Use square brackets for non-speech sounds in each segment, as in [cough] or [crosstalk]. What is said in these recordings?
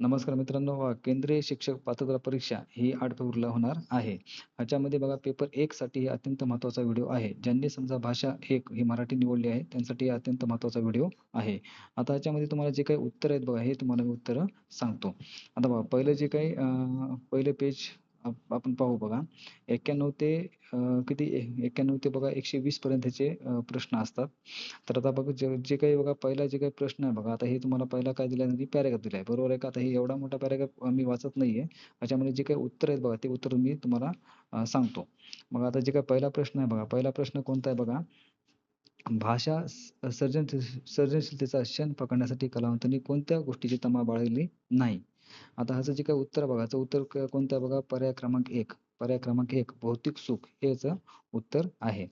नमस्कार मित्रांनो केंद्रीय शिक्षक पात्रता परीक्षा ही आठ फेब्रुवारीला होणार आहे. ह्याच्यामध्ये बघा पेपर एक साठी हे अत्यंत महत्त्वाचा व्हिडिओ आहे. ज्यांनी समजा भाषा एक ही मराठी निवडली आहे त्यांसाठी अत्यंत महत्त्वाचा व्हिडिओ आहे. आता ह्याच्यामध्ये तुम्हाला जे काही उत्तर आहेत बघा हे तुम्हाला मी उत्तरं सांगतो. आता बघा पहिलं जे काही अ, पहिलं पेज आप आपण पाहू बघा 91 ते किती 91 ते बघा 120 पर्यंतचे प्रश्न असतात. तर आता बघा जे जे काही बघा पहिला जे काही प्रश्न आहे बघा आता हे तुम्हाला पहिला काय दिला आहे दिलाय दिला आहे. बरोबर आहे का? आता हे एवढा मोठा पॅरेग्राफ मी वाचत नाहीये. त्याच्यामध्ये जे काही उत्तर आहेत बघा ते उत्तर मी तुम्हाला सांगतो. मग आता जे काही पहिला प्रश्न आहे बघा पहिला प्रश्न कोणता आहे बघा? भाषा सर्जन सर्जनशीलतेचा क्षण पकडण्यासाठी कलावंतांनी कोणत्या गोष्टीची तमा बाळगली नाही? आता ह्याचं जे काही उत्तर आहे बघा उत्तर क कोणतं आहे बघा? पर्याय क्रमांक एक पर्याय क्रमांक एक भौतिक सुख हे याचं उत्तर आहे.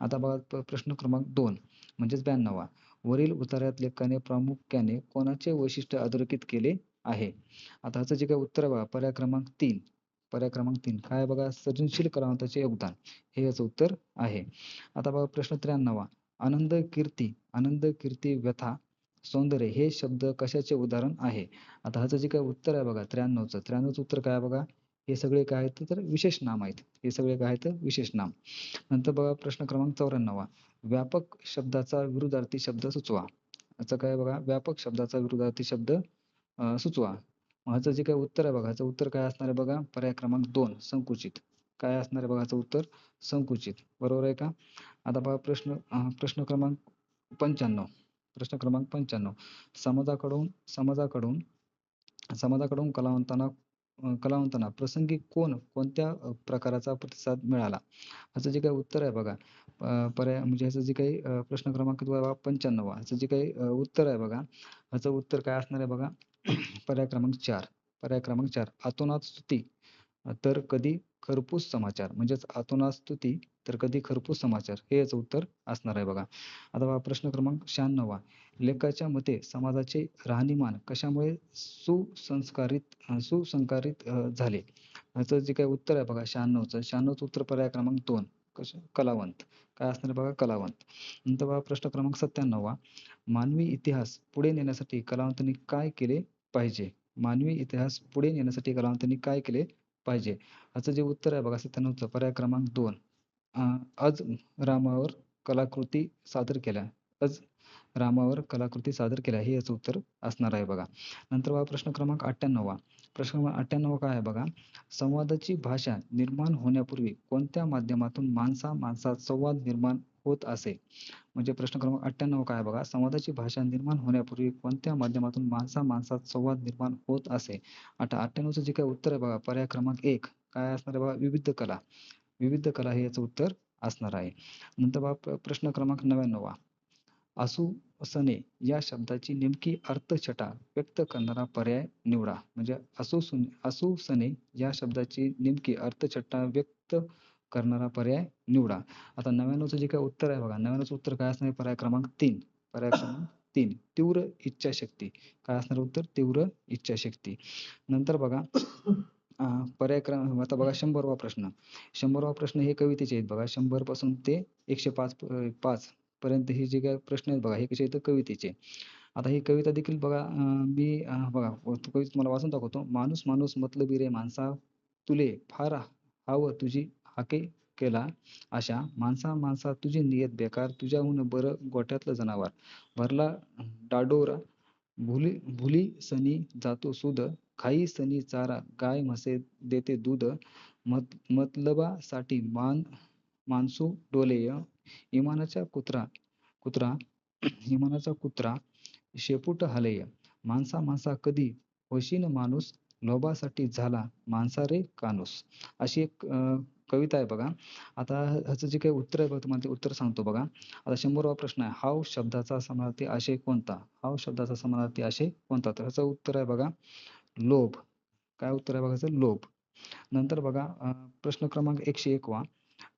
आता बघा प्रश्न क्रमांक दोन म्हणजेच 92 वरील उताऱ्यात लेखकाने प्रामुख्याने कोणाचे वैशिष्ट्य अधोरेखित केले आहे? आता ह्याचं जे काही उत्तर बघा पर्याय क्रमांक तीन पर्याय क्रमांक तीन काय बघा? सर्जनशील कलावंताचे योगदान हे याचं उत्तर आहे. आता बघा प्रश्न 93 आनंद, कीर्ती, आनंद, कीर्ती, व्यथा, सौंदर्य हे शब्द कशाचे उदाहरण आहे? आता ह्याचं जे काय उत्तर आहे बघा 93चं 93चं उत्तर काय आहे बघा? हे सगळे काय आहेत तर विशेष नाम आहेत. हे सगळे काय आहेत? विशेष नाम. नंतर बघा प्रश्न क्रमांक 94 व्यापक शब्दाचा विरुद्धार्थी शब्द सुचवा. याचं काय बघा? व्यापक शब्दाचा विरुद्धार्थी शब्द सुचवा. ह्याचं जे काय उत्तर आहे बघा ह्याचं उत्तर काय असणार आहे बघा? पर्याय क्रमांक दोन संकुचित. काय असणार आहे बघा ह्याचं उत्तर? संकुचित. बरोबर आहे का? आता बघा प्रश्न प्रश्न क्रमांक 95 प्रश्न क्रमांक 95 समाजाकडून समाजाकडून समाजाकडून कलावंतांना कलावंतांना प्रसंगी कोण कोणत्या प्रकाराचा प्रतिसाद मिळाला? असं जे काही उत्तर आहे बघा. पर्याय म्हणजे ह्याचं जे काही प्रश्न क्रमांक पंच्याण्णव. 95 ह्याचं जे काही उत्तर आहे बघा ह्याचं उत्तर काय असणार आहे बघा? [clears throat] पर्याय क्रमांक चार. पर्याय क्रमांक चार. अतोनात स्तुती. तर कधी? खरपूस समाचार म्हणजेच अतोनात स्तुती तर कधी खरपूस समाचार हे याचं उत्तर असणार आहे बघा. आता बघा प्रश्न क्रमांक 96 लेखकाच्या मते समाजाचे राहणीमान कशामुळे सुसंस्कारित सुसंकारित झाले? याचं जे काही उत्तर आहे बघा 96चं 96चं उत्तर पर्याय क्रमांक 2 कसं? कलावंत. काय असणार आहे बघा? कलावंत. नंतर बघा प्रश्न क्रमांक 97 मानवी इतिहास पुढे नेण्यासाठी कलावंतांनी काय केले पाहिजे? मानवी इतिहास पुढे नेण्यासाठी कलावंतांनी काय केले पाहिजे? ह्याचं जे उत्तर आहे बघा 97चं पर्याय क्रमांक 2 अ, अज रामावर कलाकृती सादर केल्या. अज रामावर कलाकृती सादर केल्या हे याचं उत्तर असणार आहे बघा. नंतर बघा प्रश्न क्रमांक 98 प्रश्न क्रमांक 98 काय आहे बघा? संवादाची भाषा निर्माण होण्यापूर्वी कोणत्या माध्यमातून माणसा-माणसात संवाद निर्माण होत असे? म्हणजे प्रश्न क्रमांक 98 काय बघा? संवादाची भाषा निर्माण होण्यापूर्वी कोणत्या माध्यमातून माणसा-माणसात संवाद निर्माण होत असे? आता 98चं जे काय उत्तर आहे बघा पर्याय क्रमांक एक काय असणार आहे बघा? विविध कला. विविध कला हे याचं उत्तर असणार आहे. नंतर बघा प्रश्न क्रमांक असू असणे या शब्दाची नेमकी अर्थछटा व्यक्त करणारा पर्याय निवडा. म्हणजे आसुसने आसुसने या शब्दाची नेमकी अर्थछटा व्यक्त करणारा पर्याय निवडा. आता 99चं जे काय उत्तर आहे बघा 99चं उत्तर काय असणार पर्याय क्रमांक तीन पर्याय क्रमांक तीन तीव्र इच्छाशक्ती. काय असणार उत्तर? तीव्र इच्छाशक्ती. नंतर बघा पर्याय क्रम आता बघा 100वा प्रश्न. 100वा प्रश्न हे कवितेचे आहेत बघा शंभरपासून ते एकशे पाच पाच पर्यंत हे जे काही प्रश्न आहेत बघा हे कसे आहेत? कवितेचे. आता ही कविता देखील बघा मी बघा कविता तुम्हाला वाचून दाखवतो. माणूस माणूस मतलबी रे माणसा तुले फार हाव तुझी हाके केला अशा माणसा माणसा तुझी नियत बेकार तुझ्याहून बरं गोठ्यातलं जनावर भरला डाडोरा भुली भुलीसनी जातो सुद खाई सनी चारा गाय म्हसे देते दूध मत मतलबासाठी मान माणसू डोलेय इमानाचा कुत्रा कुत्रा इमानाचा कुत्रा शेपूट हलय माणसा माणसा कधी होशील माणूस लोभासाठी झाला माणसा रे कानूस अशी एक कविता आहे बघा. आता ह्याचं जे काही उत्तर आहे बघा तुम्हाला ते उत्तर सांगतो बघा. आता 100वा प्रश्न आहे. हाव शब्दाचा समानार्थी आशय कोणता? हाव शब्दाचा समानार्थी आशय कोणता? तर ह्याचं उत्तर आहे बघा लोभ. काय उत्तर आहे बघा लोभ. नंतर बघा प्रश्न क्रमांक 101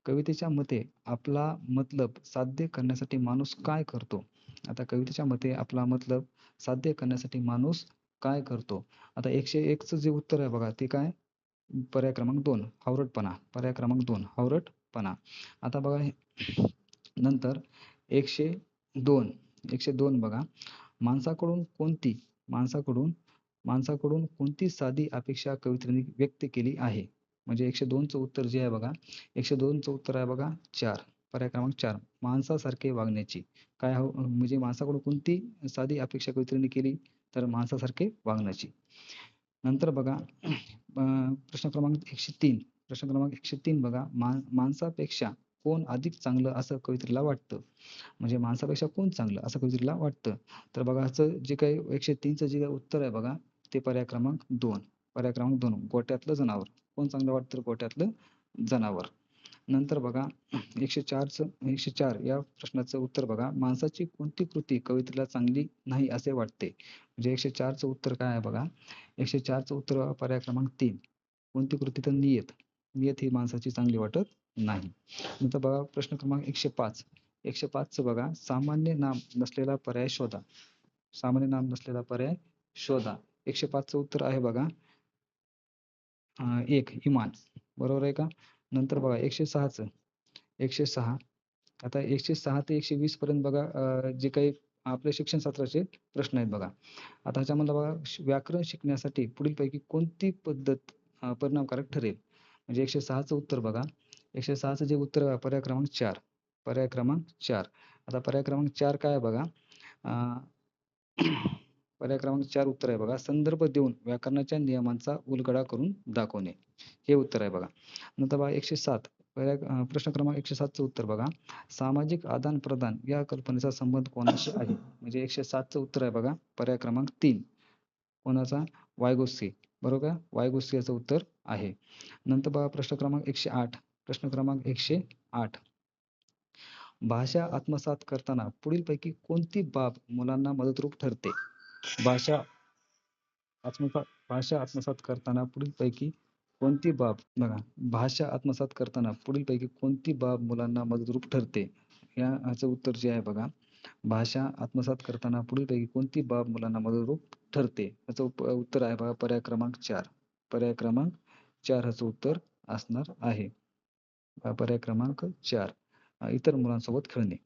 कवितेच्या मते आपला मतलब साध्य करण्यासाठी माणूस काय करतो? आता कवितेच्या मते आपला मतलब साध्य करण्यासाठी माणूस काय करतो? आता 101चं जे उत्तर आहे बघा ते काय? पर्याय क्रमांक दोन हावरटपणा. पर्याय क्रमांक दोन हावरटपणा. आता बघा नंतर 102 102 बघा माणसाकडून कोणती माणसाकडून माणसाकडून कोणती साधी अपेक्षा कवित्रीने व्यक्त केली आहे म्हणजे एकशे दोनचं उत्तर जे आहे बघा एकशे दोनचं उत्तर आहे बघा चार. पर्याय क्रमांक चार. माणसासारखे वागण्याची. काय हो म्हणजे माणसाकडून कोणती साधी अपेक्षा कवित्रीने केली तर माणसासारखे वागण्याची. नंतर बघा प्रश्न क्रमांक एकशे तीन. प्रश्न क्रमांक एकशे तीन बघा मा माणसापेक्षा कोण अधिक चांगलं असं कवित्रीला वाटतं? म्हणजे माणसापेक्षा कोण चांगलं असं कवित्रीला वाटतं? तर बघा असं जे काही एकशे तीनचं जे काही उत्तर आहे बघा ते पर्याय क्रमांक दोन. पर्याय क्रमांक दोन. गोट्यातलं जनावर. कोण चांगलं वाटतं गोठ्यातलं गोट्यातलं जनावर. नंतर बघा एकशे चारचं एकशे चार या प्रश्नाचं उत्तर बघा. माणसाची कोणती कृती कवितेला चांगली नाही असे वाटते? म्हणजे एकशे चारचं उत्तर काय आहे बघा? एकशे चारचं उत्तर पर्याय क्रमांक तीन. कोणती कृती तर नियत? नियत ही माणसाची चांगली वाटत नाही. नंतर बघा प्रश्न क्रमांक एकशे पाच. एकशे पाचचं बघा सामान्य नाम नसलेला पर्याय शोधा. सामान्य नाम नसलेला पर्याय शोधा. एकशे पाचचं उत्तर आहे बघा. एक इमान. बरोबर आहे का? नंतर बघा एकशे सहाचं. एकशे सहा. आता एकशे सहा ते एकशे वीस पर्यंत बघा जे काही आपले शिक्षणशास्त्राचे प्रश्न आहेत बघा. आता ह्याच्यामधला बघा व्याकरण शिकण्यासाठी पुढीलपैकी कोणती पद्धत परिणामकारक ठरेल? म्हणजे एकशे सहाचं उत्तर बघा. एकशे सहाचं जे उत्तर आहे पर्याय क्रमांक चार. पर्याय क्रमांक चार. आता पर्याय क्रमांक चार काय आहे बघा? पर्याय क्रमांक चार उत्तर आहे बघा. संदर्भ देऊन व्याकरणाच्या नियमांचा उलगडा करून दाखवणे. हे उत्तर आहे बघा. नंतर बघा एकशे सात. पर्याय प्रश्न क्रमांक एकशे सातचं उत्तर बघा. सामाजिक आदान प्रदान या कल्पनेचा संबंध कोणाशी आहे? म्हणजे एकशे सातचं उत्तर आहे बघा. पर्याय क्रमांक तीन. कोणाचा? वायगोस्सी. बरोबर? का वायगोत्सी याचं उत्तर आहे. नंतर बघा प्रश्न क्रमांक एकशे आठ. प्रश्न क्रमांक एकशे आठ. भाषा आत्मसात करताना पुढीलपैकी कोणती बाब मुलांना मदतरूप ठरते? भाषा आत्मसात भाषा आत्मसात करताना पुढीलपैकी कोणती बाब बघा भाषा आत्मसात करताना पुढीलपैकी कोणती बाब मुलांना मदतरूप ठरते? या ह्याचं उत्तर जे आहे बघा भाषा आत्मसात करताना पुढीलपैकी कोणती बाब मुलांना मदतरूप ठरते? याचं उत्तर आहे बघा पर्याय क्रमांक चार. पर्याय क्रमांक चार ह्याचं उत्तर असणार आहे. पर्याय क्रमांक चार. इतर मुलांसोबत खेळणे.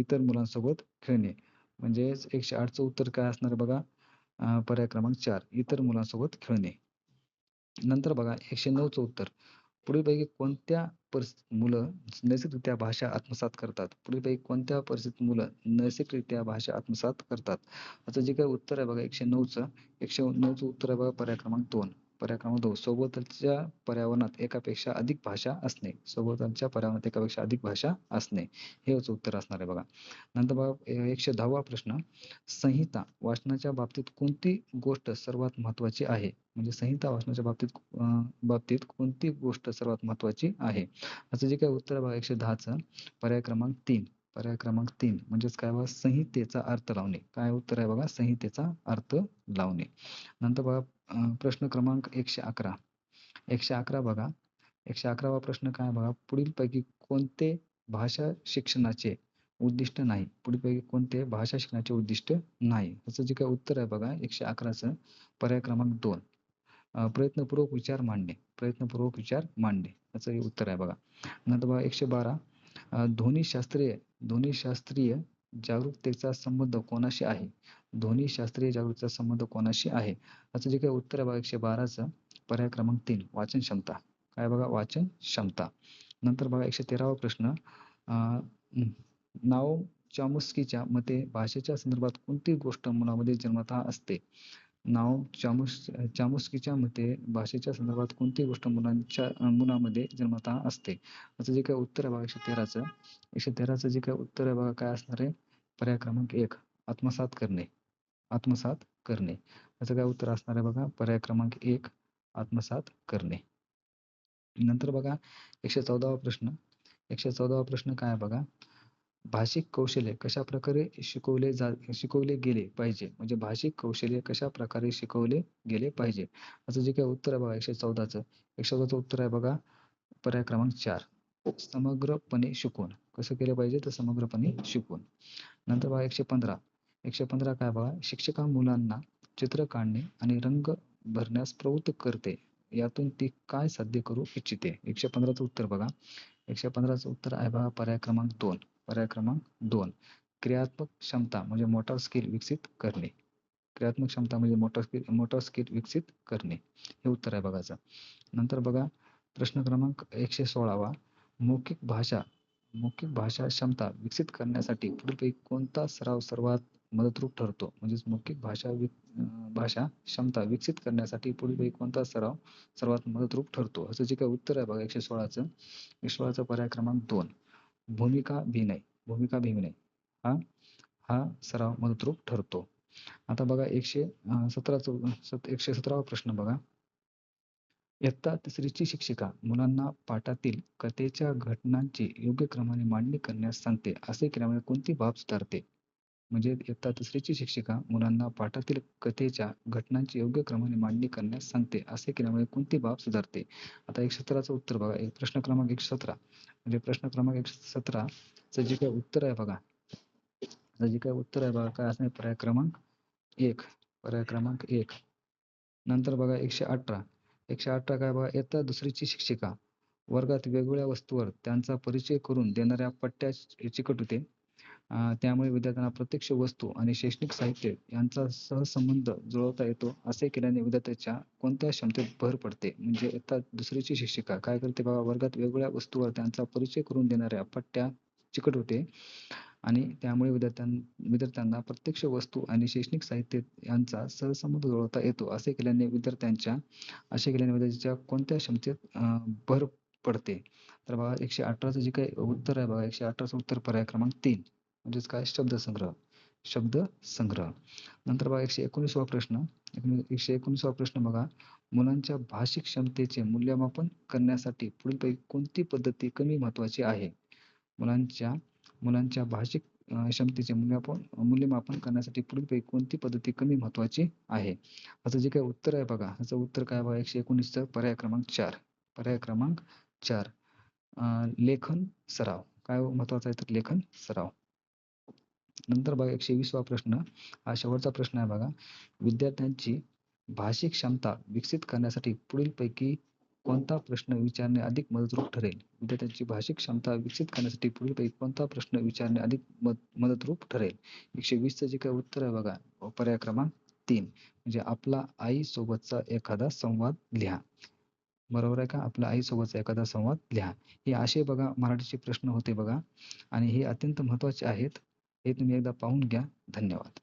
इतर मुलांसोबत खेळणे. म्हणजेच एकशे आठचं उत्तर काय असणार बघा? पर्याय क्रमांक चार इतर मुलांसोबत खेळणे. नंतर बघा एकशे नऊचं उत्तर. पुढीलपैकी कोणत्या परिस्थितीत मुलं नैसर्गिकरित्या भाषा आत्मसात करतात? पुढीलपैकी कोणत्या परिस्थितीत मुलं नैसर्गिकरित्या भाषा आत्मसात करतात? आता जे काही उत्तर आहे बघा एकशे नऊचं. एकशे नऊचं उत्तर आहे बघा पर्याय क्रमांक दोन. पर्याय सोबतच्या पर्यावरणात एकापेक्षा अधिक भाषा असणे. सोबतच्या पर्यावरणात एकापेक्षा अधिक भाषा असणे. हे याचं उत्तर असणार आहे बघा. नंतर बघा एकशे दहावा प्रश्न. संहिता वाचनाच्या बाबतीत कोणती गोष्ट सर्वात महत्वाची आहे? म्हणजे संहिता वाचनाच्या बाबतीत बाबतीत कोणती गोष्ट सर्वात महत्वाची आहे? असं जे काय उत्तर आहे बघा एकशे दहाचं. पर्याय क्रमांक तीन. पर्याय क्रमांक तीन म्हणजेच काय बघा? संहितेचा अर्थ लावणे. काय उत्तर आहे बघा? संहितेचा अर्थ लावणे. नंतर बघा प्रश्न क्रमांक एकशे अकरा. एकशे अकरा बघा. एकशे अकरावा प्रश्न काय बघा? पुढीलपैकी कोणते भाषा शिक्षणाचे उद्दिष्ट नाही? पुढीलपैकी कोणते भाषा शिक्षणाचे उद्दिष्ट नाही? याचं जे काय उत्तर आहे बघा एकशे अकराचं. पर्याय क्रमांक दोन. प्रयत्नपूर्वक विचार मांडणे. प्रयत्नपूर्वक विचार मांडणे. याचं हे उत्तर आहे बघा. नंतर बघा एकशे बारा. ध्वनी शास्त्रीय ध्वनी शास्त्रीय जागरूकतेचा संबंध कोणाशी आहे? ध्वनी शास्त्रीय जागरूकतेचा संबंध कोणाशी आहे? असं जे काही उत्तर आहे बघा एकशे बाराचं. पर्याय क्रमांक तीन वाचन क्षमता. काय बघा? वाचन क्षमता. नंतर बघा एकशे तेरावा प्रश्न. अं, नाव चामुस्कीच्या मते भाषेच्या संदर्भात कोणती गोष्ट मुलामध्ये जन्मतः असते? नाव चामुस चामुस्कीच्या मते भाषेच्या संदर्भात कोणती गोष्ट मुलांच्या मुलामध्ये जन्मतः असते? असं जे काही उत्तर आहे बघा एकशे तेराचं. एकशे तेराचं जे काही उत्तर आहे बघा काय असणार आहे? पर्याय क्रमांक एक आत्मसात करणे. आत्मसात करणे. याचं काय उत्तर असणार आहे बघा? पर्याय क्रमांक एक आत्मसात करणे. नंतर बघा एकशे चौदावा प्रश्न. एकशे चौदावा प्रश्न काय आहे बघा? भाषिक कौशल्य कशा प्रकारे शिकवले जा शिकवले गेले पाहिजे? म्हणजे भाषिक कौशल्य कशा प्रकारे शिकवले गेले पाहिजे? असं जे काही उत्तर आहे बघा एकशे चौदाचं. एकशे चौदाचं उत्तर आहे बघा पर्याय क्रमांक चार. समग्रपणे शिकून. कसं केलं पाहिजे? तर समग्रपणे शिकून. नंतर बघा एकशे पंधरा. एकशे पंधरा काय बघा शिक्षका मुलांना चित्र काढणे आणि रंग भरण्यास प्रवृत्त करते. यातून ती काय साध्य करू इच्छिते? एकशे पंधराचं उत्तर बघा. एकशे पंधराचं उत्तर आहे बघा पर्याय क्रमांक दोन. पर्याय क्रमांक दोन. क्रियात्मक क्षमता म्हणजे मोटार स्किल विकसित करणे. क्रियात्मक क्षमता म्हणजे मोटर स्किल मोटर स्किल विकसित करणे. हे उत्तर आहे बघायचं. नंतर बघा प्रश्न क्रमांक एकशे सोळावा. मौखिक भाषा मौखिक भाषा क्षमता विकसित करण्यासाठी पुढीलपैकी कोणता सराव सर्वात मदतरूप ठरतो? म्हणजेच मौखिक भाषा विक भाषा क्षमता विकसित करण्यासाठी पुढीलपैकी कोणता सराव सर्वात मदतरूप ठरतो? असं जे काही उत्तर आहे बघा एकशे सोळाचं. एकशे सोळाचा पर्याय क्रमांक दोन. भूमिका अभिनय भूमिका अभिनय हा? हा सराव मदतरूप ठरतो. आता बघा एकशे सतराचं सत एकशे सतरावा प्रश्न बघा. इयत्ता तिसरीची शिक्षिका मुलांना पाठातील कथेच्या घटनांची योग्य क्रमाने मांडणी करण्यास सांगते. असे केल्यामुळे कोणती बाब सुधारते? म्हणजे इयत्ता तिसरीची शिक्षिका मुलांना पाठातील कथेच्या घटनांची योग्य क्रमाने मांडणी करण्यास सांगते असे केल्यामुळे कोणती बाब सुधारते? आता एक सतराचं उत्तर बघा एक प्रश्न क्रमांक एक सतरा. म्हणजे प्रश्न क्रमांक एक सतराचं जे काही उत्तर आहे बघा जे काही उत्तर आहे बघा काय असणार पर्याय क्रमांक एक पर्याय क्रमांक एक. नंतर बघा एकशे अठरा. एकशे अठरा काय बघा इयत्ता दुसरीची शिक्षिका. वर्गात वेगवेगळ्या वस्तूवर त्यांचा परिचय करून देणाऱ्या पट्ट्या चिकट होते. त्यामुळे विद्यार्थ्यांना प्रत्यक्ष वस्तू आणि शैक्षणिक साहित्य यांचा सहसंबंध जुळवता येतो असे केल्याने विद्यार्थ्याच्या कोणत्या क्षमतेत भर पडते? म्हणजे इयत्ता दुसरीची शिक्षिका काय करते बघा वर्गात वेगवेगळ्या वस्तूवर त्यांचा परिचय करून देणाऱ्या पट्ट्या चिकट होते. आणि त्यामुळे विद्यार्थ्यां विद्यार्थ्यांना प्रत्यक्ष वस्तू आणि शैक्षणिक साहित्य यांचा सहसंबंध जुळवता येतो असे केल्याने विद्यार्थ्यांच्या असे केल्याने विद्यार्थ्याच्या कोणत्या क्षमतेत भर पडते? तर बघा एकशे अठराचं जे काही उत्तर आहे बघा एकशे अठराचं उत्तर पर्याय क्रमांक तीन. म्हणजेच काय? शब्दसंग्रह. शब्दसंग्रह. नंतर बघा एकशे एकोणीसवा प्रश्न. एकशे एकोणीसवा प्रश्न बघा. मुलांच्या भाषिक क्षमतेचे मूल्यमापन करण्यासाठी पुढीलपैकी कोणती पद्धती कमी महत्वाची आहे? मुलांच्या मुलांच्या भाषिक क्षमतेचे मूल्यमापन मूल्यमापन करण्यासाठी पुढीलपैकी कोणती पद्धती कमी महत्वाची आहे? असं जे काही उत्तर आहे बघा असं उत्तर काय बघा? एकशे एकोणीसचं पर्याय क्रमांक चार. पर्याय क्रमांक चार. लेखन सराव. काय महत्त्वाचा आहे तर लेखन सराव. नंतर बघा एकशे वीसवा प्रश्न. हा शेवटचा प्रश्न आहे बघा. विद्यार्थ्यांची भाषिक क्षमता विकसित करण्यासाठी पुढीलपैकी कोणता प्रश्न विचारणे अधिक मदतरूप ठरेल? विद्यार्थ्यांची भाषिक क्षमता विकसित करण्यासाठी पुढीलपैकी कोणता प्रश्न विचारणे अधिक मदतरूप ठरेल? एकशे वीसचं जे काही उत्तर आहे बघा पर्याय क्रमांक तीन. म्हणजे आपला आई सोबतचा एखादा संवाद लिहा. बरोबर आहे का? आपल्या आईसोबतचा एखादा संवाद लिहा. हे असे बघा मराठीचे प्रश्न होते बघा. आणि हे अत्यंत महत्त्वाचे आहेत. हे तुम्ही एकदा पाहून घ्या. धन्यवाद.